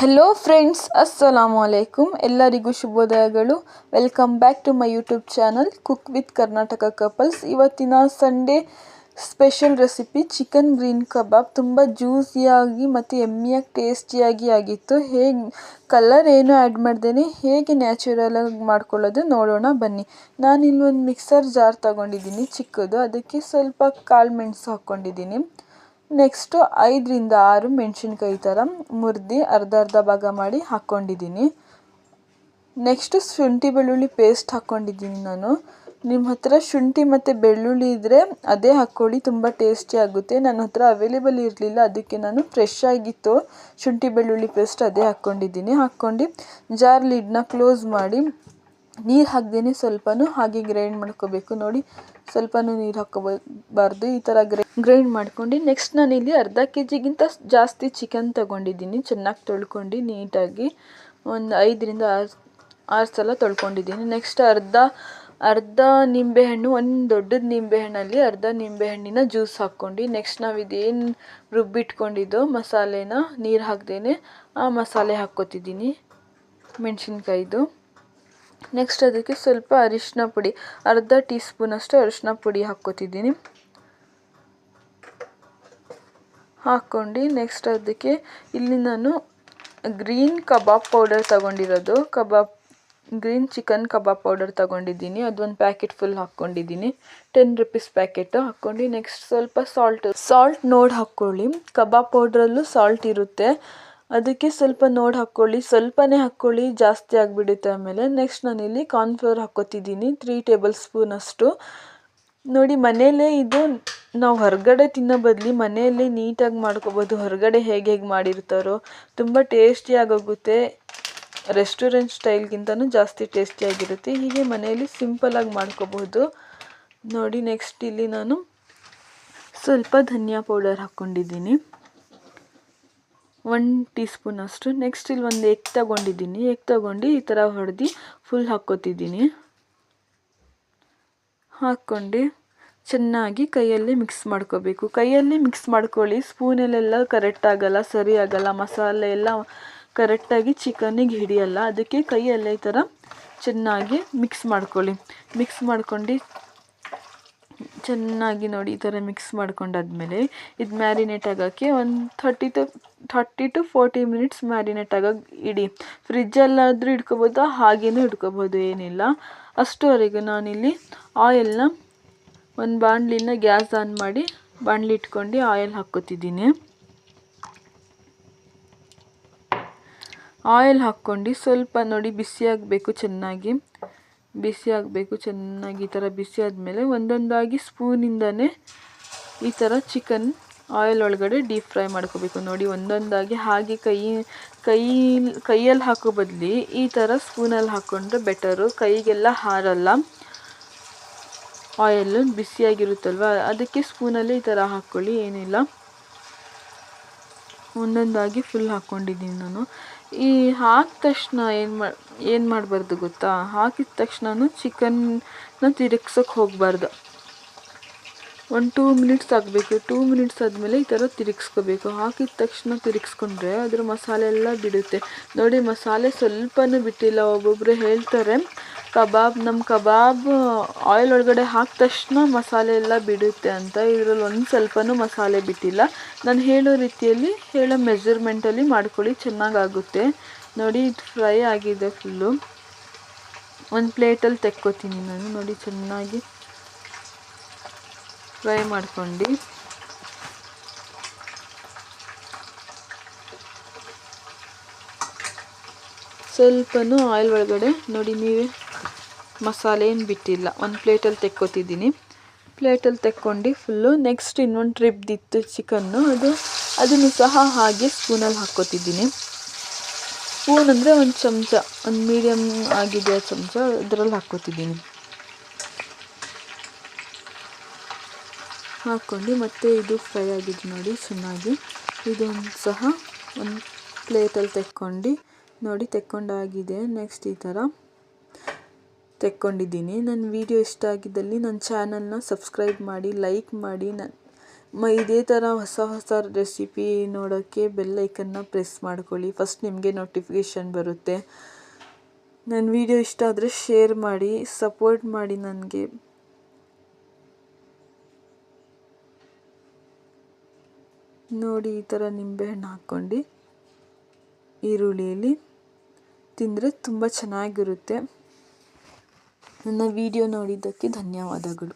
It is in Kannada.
ಹೆಲೋ ಫ್ರೆಂಡ್ಸ್ ಅಸ್ಸಲಾಮು ಅಲೈಕುಮ್ ಎಲ್ಲರಿಗೂ ಶುಭೋದಯಗಳು welcome back to my YouTube channel cook with Karnataka couples ಇವತ್ತಿನ Sunday special recipe chicken green kebab ತುಂಬ ಜ್ಯೂಸಿಯಾಗಿ ಮತ್ತು ಎಮ್ಮಿಯಾಗಿ ಟೇಸ್ಟಿಯಾಗಿ ಆಗಿತ್ತು. ಹೇಗೆ ಕಲರ್ ಏನು ಆ್ಯಡ್ ಮಾಡ್ದೇನೆ, ಹೇಗೆ ನ್ಯಾಚುರಲಾಗಿ ಮಾಡ್ಕೊಳ್ಳೋದು ನೋಡೋಣ, ಬನ್ನಿ. ನಾನಿಲ್ಲಿ ಒಂದು ಮಿಕ್ಸರ್ ಜಾರ್ ತಗೊಂಡಿದ್ದೀನಿ, ಚಿಕ್ಕದು. ಅದಕ್ಕೆ ಸ್ವಲ್ಪ ಕಾಳು ಮೆಣಸು ಹಾಕ್ಕೊಂಡಿದ್ದೀನಿ. ನೆಕ್ಸ್ಟು ಐದರಿಂದ ಆರು ಮೆಣಸಿನ್ಕಾಯಿ ಥರ ಮುರಿದು ಅರ್ಧ ಅರ್ಧ ಭಾಗ ಮಾಡಿ ಹಾಕ್ಕೊಂಡಿದ್ದೀನಿ. ನೆಕ್ಸ್ಟು ಶುಂಠಿ ಬೆಳ್ಳುಳ್ಳಿ ಪೇಸ್ಟ್ ಹಾಕ್ಕೊಂಡಿದ್ದೀನಿ ನಾನು. ನಿಮ್ಮ ಹತ್ರ ಶುಂಠಿ ಮತ್ತು ಬೆಳ್ಳುಳ್ಳಿ ಇದ್ದರೆ ಅದೇ ಹಾಕ್ಕೊಳ್ಳಿ, ತುಂಬ ಟೇಸ್ಟಿ ಆಗುತ್ತೆ. ನನ್ನ ಹತ್ರ ಅವೈಲೇಬಲ್ ಇರಲಿಲ್ಲ, ಅದಕ್ಕೆ ನಾನು ಫ್ರೆಶ್ ಆಗಿತ್ತು. ಶುಂಠಿ ಬೆಳ್ಳುಳ್ಳಿ ಪೇಸ್ಟ್ ಅದೇ ಹಾಕ್ಕೊಂಡಿದ್ದೀನಿ. ಹಾಕ್ಕೊಂಡು ಜಾರ್ ಲಿಡ್ನ ಕ್ಲೋಸ್ ಮಾಡಿ ನೀರು ಹಾಕ್ದೇ ಸ್ವಲ್ಪನೂ ಹಾಗೆ ಗ್ರೈಂಡ್ ಮಾಡ್ಕೋಬೇಕು. ನೋಡಿ, ಸ್ವಲ್ಪನೂ ನೀರು ಹಾಕೋಬಾರ್ದು ಈ ಥರ ಗ್ರೈ ಗ್ರೈಂಡ್ ಮಾಡ್ಕೊಂಡು ನೆಕ್ಸ್ಟ್ ನಾನಿಲ್ಲಿ ಅರ್ಧ ಕೆ ಜಿಗಿಂತ ಜಾಸ್ತಿ ಚಿಕನ್ ತೊಗೊಂಡಿದ್ದೀನಿ. ಚೆನ್ನಾಗಿ ತೊಳ್ಕೊಂಡು ನೀಟಾಗಿ ಒಂದು ಐದರಿಂದ ಆರು ಆರು ಸಲ ತೊಳ್ಕೊಂಡಿದ್ದೀನಿ. ನೆಕ್ಸ್ಟ್ ಅರ್ಧ ಅರ್ಧ ನಿಂಬೆಹಣ್ಣು, ಒಂದು ದೊಡ್ಡದ ನಿಂಬೆಹಣ್ಣಲ್ಲಿ ಅರ್ಧ ನಿಂಬೆಹಣ್ಣಿನ ಜ್ಯೂಸ್ ಹಾಕ್ಕೊಂಡು ನೆಕ್ಸ್ಟ್ ನಾವು ಇದೇನು ರುಬ್ಬಿಟ್ಕೊಂಡಿದ್ದೋ ಮಸಾಲೆನ ನೀರು ಹಾಕ್ದೇ ಆ ಮಸಾಲೆ ಹಾಕ್ಕೋತಿದ್ದೀನಿ. ಮೆಣಸಿನ್ಕಾಯ್ದು. ನೆಕ್ಸ್ಟ್ ಅದಕ್ಕೆ ಸ್ವಲ್ಪ ಅರಿಶಿನ ಪುಡಿ. ಅರ್ಧ ಟೀ ಸ್ಪೂನಷ್ಟು ಅರಿಶಿನ ಪುಡಿ ಹಾಕ್ಕೋತಿದ್ದೀನಿ. ಹಾಕ್ಕೊಂಡು ನೆಕ್ಸ್ಟ್ ಅದಕ್ಕೆ ಇಲ್ಲಿ ನಾನು ಗ್ರೀನ್ ಕಬಾಬ್ ಪೌಡರ್ ತಗೊಂಡಿರೋದು. Kebab green chicken kebab powder ತಗೊಂಡಿದ್ದೀನಿ. ಅದೊಂದು ಪ್ಯಾಕೆಟ್ ಫುಲ್ ಹಾಕ್ಕೊಂಡಿದ್ದೀನಿ. ಟೆನ್ ರುಪೀಸ್ ಪ್ಯಾಕೆಟು ಹಾಕ್ಕೊಂಡು ನೆಕ್ಸ್ಟ್ ಸ್ವಲ್ಪ ಸಾಲ್ಟ್ ಸಾಲ್ಟ್ ನೋಡಿ ಹಾಕ್ಕೊಳ್ಳಿ. ಕಬಾಬ್ ಪೌಡ್ರಲ್ಲೂ ಸಾಲ್ಟ್ ಇರುತ್ತೆ. ಅದಕ್ಕೆ ಸ್ವಲ್ಪ ನೋಡಿ ಹಾಕ್ಕೊಳ್ಳಿ, ಸ್ವಲ್ಪನೇ ಹಾಕ್ಕೊಳ್ಳಿ, ಜಾಸ್ತಿ ಆಗಿಬಿಡುತ್ತೆ ಆಮೇಲೆ. ನೆಕ್ಸ್ಟ್ ನಾನಿಲ್ಲಿ ಕಾರ್ನ್ಫ್ಲೋರ್ ಹಾಕ್ಕೋತಿದ್ದೀನಿ ತ್ರೀ ಟೇಬಲ್ ಸ್ಪೂನ್ ಅಷ್ಟು. ನೋಡಿ, ಮನೆಯಲ್ಲೇ ಇದು ನಾವು ಹೊರಗಡೆ ತಿನ್ನೋ ಬದಲಿ ಮನೆಯಲ್ಲೇ ನೀಟಾಗಿ ಮಾಡ್ಕೋಬೋದು. ಹೊರಗಡೆ ಹೇಗೆ ಹೇಗೆ ಮಾಡಿರ್ತಾರೋ, ತುಂಬ ಟೇಸ್ಟಿಯಾಗೋಗುತ್ತೆ ರೆಸ್ಟೋರೆಂಟ್ ಸ್ಟೈಲ್ಗಿಂತನೂ ಜಾಸ್ತಿ ಟೇಸ್ಟಿಯಾಗಿರುತ್ತೆ ಹೀಗೆ ಮನೆಯಲ್ಲಿ ಸಿಂಪಲಾಗಿ ಮಾಡ್ಕೋಬಹುದು ನೋಡಿ ನೆಕ್ಸ್ಟ್ ಇಲ್ಲಿ ನಾನು ಸ್ವಲ್ಪ ಧನಿಯಾ ಪೌಡರ್ ಹಾಕ್ಕೊಂಡಿದ್ದೀನಿ. ಒನ್ ಟೀ ಸ್ಪೂನ್ ಅಷ್ಟು. ನೆಕ್ಸ್ಟ್ ಇಲ್ಲಿ ಒಂದು ಎಗ್ ತಗೊಂಡಿದ್ದೀನಿ. ಎಗ್ ತಗೊಂಡು ಈ ಥರ ಹೊಡೆದು ಫುಲ್ ಹಾಕ್ಕೋತಿದ್ದೀನಿ. ಹಾಕ್ಕೊಂಡು ಚೆನ್ನಾಗಿ ಕೈಯಲ್ಲಿ ಮಿಕ್ಸ್ ಮಾಡ್ಕೋಬೇಕು. ಕೈಯಲ್ಲಿ ಮಿಕ್ಸ್ ಮಾಡ್ಕೊಳ್ಳಿ. ಸ್ಪೂನಲ್ಲೆಲ್ಲ ಕರೆಕ್ಟ್ ಆಗಲ್ಲ, ಸರಿ ಆಗಲ್ಲ, ಮಸಾಲೆ ಎಲ್ಲ ಕರೆಕ್ಟಾಗಿ ಚಿಕನಿಗೆ ಹಿಡಿಯಲ್ಲ. ಅದಕ್ಕೆ ಕೈಯಲ್ಲೇ ಈ ಥರ ಚೆನ್ನಾಗಿ ಮಿಕ್ಸ್ ಮಾಡ್ಕೊಳ್ಳಿ. ಮಿಕ್ಸ್ ಮಾಡ್ಕೊಂಡು ಚೆನ್ನಾಗಿ ನೋಡಿ ಈ ಥರ ಮಿಕ್ಸ್ ಮಾಡ್ಕೊಂಡಾದ್ಮೇಲೆ ಇದು ಮ್ಯಾರಿನೇಟ್ ಆಗೋಕ್ಕೆ ಒಂದು thirty to thirty to forty minutes marinate ಆಗೋಕೆ ಇಡಿ. ಫ್ರಿಜ್ಜಲ್ಲಾದರೂ ಇಟ್ಕೋಬೋದು ಹಾಗೇನೂ ಇಟ್ಕೋಬೋದು ಏನಿಲ್ಲ. ಅಷ್ಟುವರೆಗೂ ನಾನಿಲ್ಲಿ ಆಯಿಲ್ನ ಒಂದು ಬಾಣಲಿನ ಗ್ಯಾಸ್ ಆನ್ ಮಾಡಿ ಬಾಣಲಿ ಇಟ್ಕೊಂಡು ಆಯಿಲ್ ಹಾಕ್ಕೋತಿದ್ದೀನಿ. ಆಯಿಲ್ ಹಾಕ್ಕೊಂಡು ಸ್ವಲ್ಪ ನೋಡಿ ಬಿಸಿ ಆಗಬೇಕು ಚೆನ್ನಾಗಿ. ಬಿಸಿ ಆಗಬೇಕು ಚೆನ್ನಾಗಿ, ಈ ಥರ ಬಿಸಿ ಆದಮೇಲೆ ಒಂದೊಂದಾಗಿ ಸ್ಪೂನಿಂದನೇ ಈ ಥರ ಚಿಕನ್ ಆಯಿಲ್ ಒಳಗಡೆ ಡೀಪ್ ಫ್ರೈ ಮಾಡ್ಕೋಬೇಕು. ನೋಡಿ, ಒಂದೊಂದಾಗಿ ಹಾಗೆ ಕೈ ಕೈ, ಕೈಯಲ್ಲಿ ಹಾಕೋ ಬದಲಿ ಈ ಥರ ಸ್ಪೂನಲ್ಲಿ ಹಾಕ್ಕೊಂಡ್ರೆ ಬೆಟರು. ಕೈಗೆಲ್ಲ ಹಾರಲ್ಲ. ಆಯಿಲ್ ಬಿಸಿಯಾಗಿರುತ್ತಲ್ವ? ಅದಕ್ಕೆ ಸ್ಪೂನಲ್ಲಿ ಈ ಥರ ಹಾಕ್ಕೊಳ್ಳಿ, ಏನಿಲ್ಲ. ಒಂದೊಂದಾಗಿ ಫುಲ್ ಹಾಕ್ಕೊಂಡಿದ್ದೀನಿ ನಾನು. ಈ ಹಾಕಿದ ತಕ್ಷಣ ಏನು ಮಾ, ಏನು ಮಾಡಬಾರ್ದು ಗೊತ್ತಾ? ಹಾಕಿದ ತಕ್ಷಣ ಚಿಕನ್ನ ತಿರುಗ್ಸೋಕೆ ಹೋಗಬಾರ್ದು. ಒಂದು ಟೂ ಮಿನಿಟ್ಸ್ ಆಗಬೇಕು. ಟೂ ಮಿನಿಟ್ಸ್ ಆದಮೇಲೆ ಈ ಥರ ತಿರುಗಿಸ್ಕೋಬೇಕು. ಹಾಕಿದ ತಕ್ಷಣ ತಿರುಗಿಸ್ಕೊಂಡ್ರೆ ಅದರ ಮಸಾಲೆ ಎಲ್ಲ ಬಿಡುತ್ತೆ. ನೋಡಿ, ಮಸಾಲೆ ಸ್ವಲ್ಪನೂ ಬಿಟ್ಟಿಲ್ಲ. ಒಬ್ಬೊಬ್ಬರು ಹೇಳ್ತಾರೆ, ಕಬಾಬ್ ನಮ್ಮ ಕಬಾಬ್ ಆಯಿಲ್ ಒಳಗಡೆ ಹಾಕಿದ ತಕ್ಷಣ ಮಸಾಲೆ ಎಲ್ಲ ಬಿಡುತ್ತೆ ಅಂತ. ಇದರಲ್ಲಿ ಒಂದು ಸ್ವಲ್ಪನೂ ಮಸಾಲೆ ಬಿಟ್ಟಿಲ್ಲ. ನಾನು ಹೇಳೋ ರೀತಿಯಲ್ಲಿ ಹೇಳೋ ಮೆಜರ್ಮೆಂಟಲ್ಲಿ ಮಾಡ್ಕೊಳ್ಳಿ, ಚೆನ್ನಾಗಾಗುತ್ತೆ. ನೋಡಿ, ಇದು ಫ್ರೈ ಆಗಿದೆ ಫುಲ್ಲು ಒಂದು ಪ್ಲೇಟಲ್ಲಿ ತೆಕ್ಕೋತೀನಿ ನಾನು. ನೋಡಿ, ಚೆನ್ನಾಗಿ ಫ್ರೈ ಮಾಡ್ಕೊಂಡು ಸ್ವಲ್ಪನೂ ಆಯಿಲ್ ಒಳಗಡೆ ನೋಡಿ ನೀವೇ ಮಸಾಲೆ ಏನು ಬಿಟ್ಟಿಲ್ಲ. ಒಂದು ಪ್ಲೇಟಲ್ಲಿ ತೆಕ್ಕೋತಿದ್ದೀನಿ. ಪ್ಲೇಟಲ್ಲಿ ತೆಕ್ಕೊಂಡು ಫುಲ್ಲು ನೆಕ್ಸ್ಟ್ ಇನ್ನೊಂದು ಟ್ರಿಪ್ದಿತ್ತು ಚಿಕನ್ನು. ಅದು ಅದನ್ನು ಸಹ ಹಾಗೆ ಸ್ಪೂನಲ್ಲಿ ಹಾಕ್ಕೋತಿದ್ದೀನಿ. ಸ್ಪೂನ್ ಅಂದರೆ ಒಂದು ಚಮಚ, ಒಂದು ಮೀಡಿಯಮ್ ಆಗಿದೆ ಚಮಚ, ಅದರಲ್ಲಿ ಹಾಕ್ಕೋತಿದ್ದೀನಿ. ಹಾಕ್ಕೊಂಡು ಮತ್ತೆ ಇದು ಫ್ರೈ ಆಗಿದೆ ನೋಡಿ ಚೆನ್ನಾಗಿ. ಇದೊಂದು ಸಹ ಒಂದು ಪ್ಲೇಟಲ್ಲಿ ತೆಕ್ಕೊಂಡು ನೋಡಿ ತೆಕ್ಕೊಂಡಾಗಿದೆ. ನೆಕ್ಸ್ಟ್ ಈ ಥರ ತೆಕ್ಕೊಂಡಿದ್ದೀನಿ. ನನ್ನ ವಿಡಿಯೋ ಇಷ್ಟ ಆಗಿದ್ದಲ್ಲಿ ನನ್ನ ಚಾನಲ್ನ ಸಬ್ಸ್ಕ್ರೈಬ್ ಮಾಡಿ ಲೈಕ್ ಮಾಡಿ ಮ ಇದೇ ಥರ ಹೊಸ ಹೊಸ ರೆಸಿಪಿ ನೋಡೋಕ್ಕೆ ಬೆಲ್ ಐಕನ್ನ ಪ್ರೆಸ್ ಮಾಡ್ಕೊಳ್ಳಿ. ಫಸ್ಟ್ ನಿಮಗೆ ನೋಟಿಫಿಕೇಷನ್ ಬರುತ್ತೆ. ನನ್ನ ವಿಡಿಯೋ ಇಷ್ಟ ಆದರೆ ಶೇರ್ ಮಾಡಿ ಸಪೋರ್ಟ್ ಮಾಡಿ ನನಗೆ. ನೋಡಿ ಈ ಥರ ನಿಂಬೆಹಣ್ಣು ಹಾಕ್ಕೊಂಡು ಈರುಳ್ಳಿಯಲ್ಲಿ ತಿಂದರೆ ತುಂಬ ಚೆನ್ನಾಗಿರುತ್ತೆ. ನನ್ನ ವಿಡಿಯೋ ನೋಡಿದ್ದಕ್ಕೆ ಧನ್ಯವಾದಗಳು.